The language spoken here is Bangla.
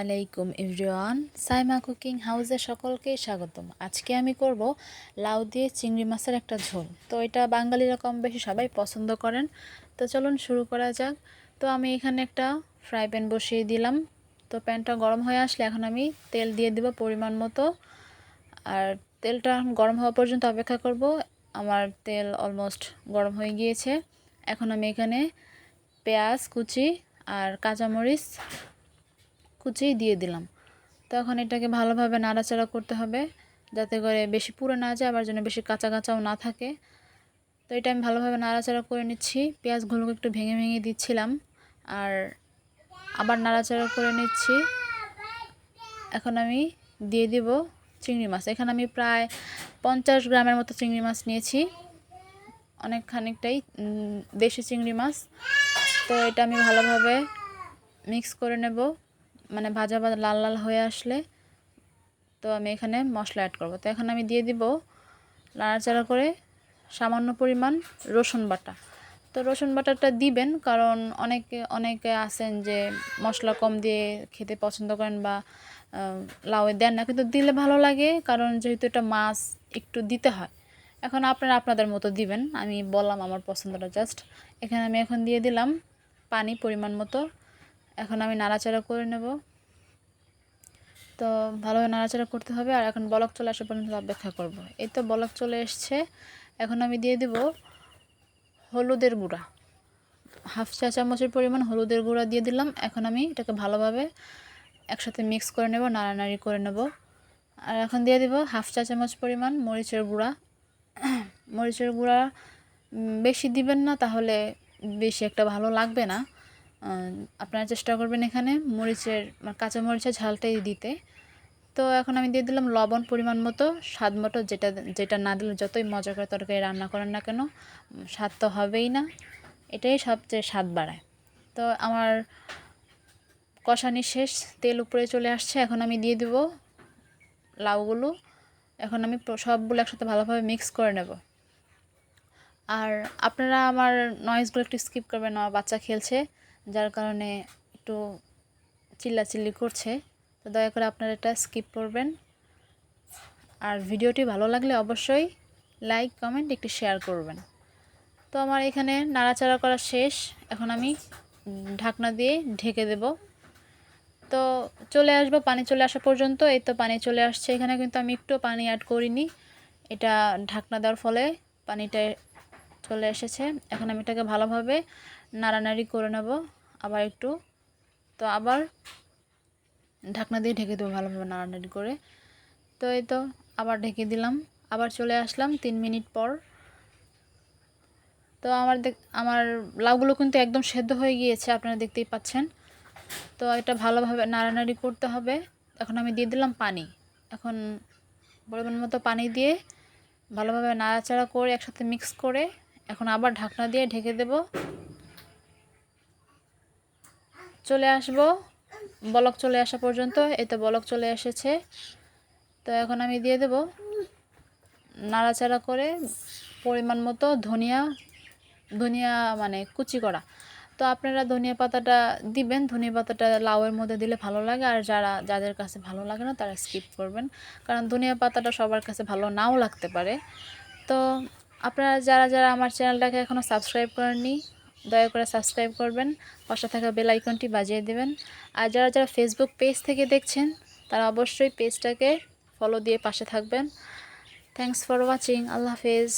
আলাইকুম এভরিওয়ান সাইমা কুকিং হাউসে সকলকে স্বাগতম। আজকে আমি করব লাউ দিয়ে চিংড়ি মাছের একটা ঝোল। তো এটা বাঙালিরা কম বেশি সবাই পছন্দ করেন। তো চলুন শুরু করা যাক। তো আমি এখানে একটা ফ্রাই প্যান বসিয়ে দিলাম। তো প্যানটা গরম হয়ে আসলে এখন আমি তেল দিয়ে দেবো পরিমাণ মতো। আর তেলটা গরম হওয়া পর্যন্ত অপেক্ষা করব। আমার তেল অলমোস্ট গরম হয়ে গিয়েছে। এখন আমি এখানে পেঁয়াজ, কুচি আর কাঁচামরিচ কুচি দিয়ে দিলাম। তখন এটাকে ভালোভাবে নাড়াচাড়া করতে হবে যাতে করে বেশি পুরো না যায়, আবার যেন বেশি কাঁচা কাঁচাও না থাকে। তো এটা আমি ভালোভাবে নাড়াচাড়া করে নিচ্ছি। পেঁয়াজগুলোকে একটু ভেঙে ভেঙে দিচ্ছিলাম আর আবার নাড়াচাড়া করে নিচ্ছি। এখন আমি দিয়ে দিব চিংড়ি মাছ। এখানে আমি প্রায় পঞ্চাশ গ্রামের মতো চিংড়ি মাছ নিয়েছি। অনেক খানিকটাই দেশি চিংড়ি মাছ। তো এটা আমি ভালোভাবে মিক্স করে নেব। মানে ভাজা ভাজা লাল লাল হয়ে আসলে তো আমি এখানে মশলা অ্যাড করব। তো এখন আমি দিয়ে দিব নাড়াচাড়া করে সামান্য পরিমাণ রসুন বাটা। তো রসুন বাটাটা দিবেন কারণ অনেকে অনেকে আছেন যে মশলা কম দিয়ে খেতে পছন্দ করেন বা লাউয়ে দেন না। কিন্তু দিলে ভালো লাগে কারণ যেহেতু এটা মাছ একটু দিতে হয়। এখন আপনারা আপনাদের মতো দিবেন। আমি বললাম আমার পছন্দটা জাস্ট। এখানে আমি এখন দিয়ে দিলাম পানি পরিমাণ মতো এখন আমি নাড়াচাড়া করে নেব। তো ভালোভাবে নাড়াচাড়া করতে হবে আর এখন বলক চলে আসা পর্যন্ত অপেক্ষা করব। এই তো বলক চলে এসছে। এখন আমি দিয়ে দেব হলুদের গুঁড়া। হাফ চা চামচের পরিমাণ হলুদের গুঁড়া দিয়ে দিলাম। এখন আমি এটাকে ভালোভাবে একসাথে মিক্স করে নেব, নাড়ানাড়ি করে নেব। আর এখন দিয়ে দেব হাফ চা চামচ পরিমাণ মরিচের গুঁড়া। মরিচের গুঁড়া বেশি দিবেন না, তাহলে বেশি একটা ভালো লাগবে না। আপনারা চেষ্টা করবেন এখানে মরিচের কাঁচা মরিচের ঝালটাই দিতে। তো এখন আমি দিয়ে দিলাম লবণ পরিমাণ মতো, স্বাদ মতো যেটা যেটা না দিলে যতই মজা করে তরকারি রান্না করেন না কেন, স্বাদ তো হবেই না। এটাই সবচেয়ে স্বাদ বাড়ায়। তো আমার কষানি শেষ, তেল উপরে চলে আসছে, এখন আমি দিয়ে দেব লাউগুলো। এখন আমি সবগুলো একসাথে ভালোভাবে মিক্স করে নেব। আর আপনারা আমার নয়েজগুলো একটু স্কিপ করবেন, আমার বাচ্চা খেলছে। যার কারণে একটু চিল্লাচিল্লি করছে। তো দয়া করে আপনারা এটা স্কিপ করবেন। আর ভিডিওটি ভালো লাগলে অবশ্যই লাইক কমেন্ট একটু শেয়ার করবেন। তো আমার এখানে নাড়াচাড়া করা শেষ। এখন আমি ঢাকনা দিয়ে ঢেকে দেব। তো চলে আসব, পানি চলে আসা পর্যন্ত। এই তো পানি চলে আসছে। এখানে কিন্তু আমি একটু পানি অ্যাড করিনি। এটা ঢাকনা দেওয়ার ফলে পানিটা চলে এসেছে। এখন আমি এটাকে ভালোভাবে নাড়ানাড়ি করে নেব। আবার একটু। তো আবার ঢাকনা দিয়ে ঢেকে দেবো ভালোভাবে নাড়ানাড়ি করে। তো এই তো আবার ঢেকে দিলাম। আবার চলে আসলাম তিন মিনিট পর। তো আমার দেখ, আমার লাউগুলো কিন্তু একদম সেদ্ধ হয়ে গিয়েছে, আপনারা দেখতেই পাচ্ছেন। তো এটা ভালোভাবে নাড়ানাড়ি করতে হবে। এখন আমি দিয়ে দিলাম পানি। এখন পরিমাণ মতো পানি দিয়ে ভালোভাবে নাড়াচাড়া করে একসাথে মিক্স করে এখন আবার ঢাকনা দিয়ে ঢেকে দেব। চলে আসব। বলক চলে আসা পর্যন্ত এই তো বলক চলে এসেছে। তো এখন আমি দিয়ে দেব নাড়াচাড়া করে পরিমাণ মতো ধনিয়া ধনিয়া মানে কুচি করা। তো আপনারা ধনিয়া পাতাটা দিবেন, ধনিয়া পাতাটা লাউয়ের মধ্যে দিলে ভালো লাগে, আর যারা, যাদের কাছে ভালো লাগে না, তারা স্কিপ করবেন। কারণ ধনিয়া পাতাটা সবার কাছে ভালো নাও লাগতে পারে। তো আপনারা যারা যারা আমার চ্যানেলটাকে এখনও সাবস্ক্রাইব করেননি দয়া করে সাবস্ক্রাইব করবেন, পাশে থাকা বেল আইকনটি বাজিয়ে দেবেন। আর যারা যারা ফেসবুক পেজ থেকে দেখছেন, তারা অবশ্যই পেজটাকে ফলো দিয়ে পাশে থাকবেন। থ্যাংকস ফর ওয়াচিং আল্লাহ হাফেজ।